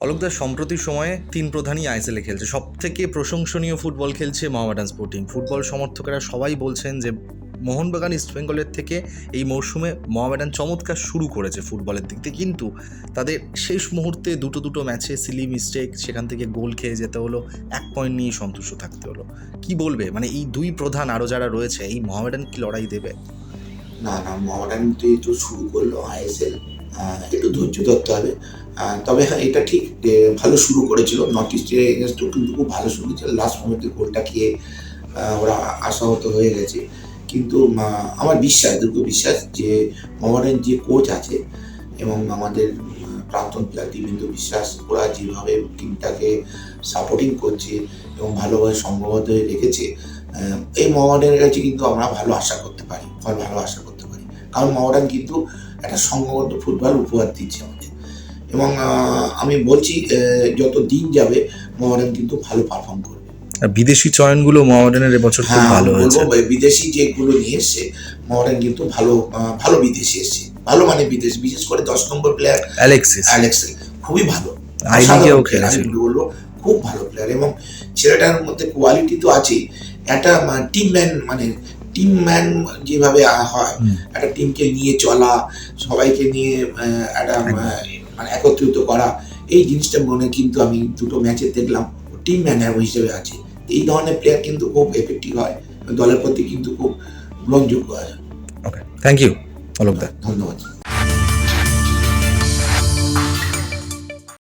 অলোকদার সম্প্রতি সময়ে তিন প্রধানই আইএসএলে খেলছে। সব থেকে প্রশংসনীয় ফুটবল খেলছে মোহামেডান স্পোর্টিং। ফুটবল সমর্থকেরা সবাই বলছেন যে, মোহনবাগান ইস্ট বেঙ্গলের থেকে এই মরশুমে মোহামেডান চমৎকার শুরু করেছে ফুটবলের দিক থেকে কিন্তু তাদের শেষ মুহূর্তে দুটো দুটো ম্যাচে সিলি মিস্টেক সেখান থেকে গোল খেয়ে যেতে হলো, এক পয়েন্ট নিয়ে সন্তুষ্ট থাকতে হলো। কি বলবে? মানে এই দুই প্রধান আরও যারা রয়েছে, এই মোহামেডান কি লড়াই দেবে? না না মডার্ন তো শুরু করল আইএসএল একটু ধৈর্য ধরতে হবে। তবে হ্যাঁ এটা ঠিক ভালো শুরু করেছিল। নর্থ ইস্টের এগেনস্টও কিন্তু খুব ভালো শুরু ছিল লাস্ট মোমেন্টে গোলটা খেয়ে ওরা আশাহত হয়ে গেছে। কিন্তু আমার বিশ্বাস, দীর্ঘ বিশ্বাস যে মডার্ন যে কোচ আছে এবং আমাদের প্রাক্তন প্লেয়ার দিবেন্দ্র বিশ্বাস, ওরা যেভাবে টিমটাকে সাপোর্টিং করছে এবং ভালোভাবে সম্ভবত রেখেছে এই মহামেডানের কাছে কিন্তু আমরা ভালো আশা করতে পারি। ভালো আশা কারণ মহামেডান কিন্তু একটা সংঘবদ্ধ ফুটবল উপহার দিচ্ছে আমাদের। এবং আমি বলছি যত দিন যাবে মহামেডান কিন্তু ভালো পারফর্ম করবে। আর বিদেশি চয়নগুলো মোহামেডানের এবছর খুব হ্যাঁ ভালো হয়েছে। বিদেশি যেগুলো নিয়ে এসছে মহামেডান কিন্তু ভালো ভালো বিদেশি এসছে। ভালো মানে বিদেশ বিশেষ করে দশ নম্বর প্লেয়ার অ্যালেক্সিস অ্যালেক্স খুবই ভালো। আই লিগেও অসাধারণ player, আমি বলব খুব ভালো প্লেয়ার এবং ছেলেটার মধ্যে কোয়ালিটি তো আছেই। একটা টিম ম্যান মানে টিম ম্যান যেভাবে হয় একটা টিমকে নিয়ে চলা সবাইকে নিয়ে একটা মানে একত্রিত করা এই জিনিসটা মনে কিন্তু আমি দুটো ম্যাচে দেখলাম টিম ম্যানার হিসেবে আছে। এই ধরনের প্লেয়ার কিন্তু খুব এফেক্টিভ হয় দলের প্রতি কিন্তু খুব গ্রহণযোগ্য হয়। ওকে থ্যাংক ইউ অলোকদা ধন্যবাদ।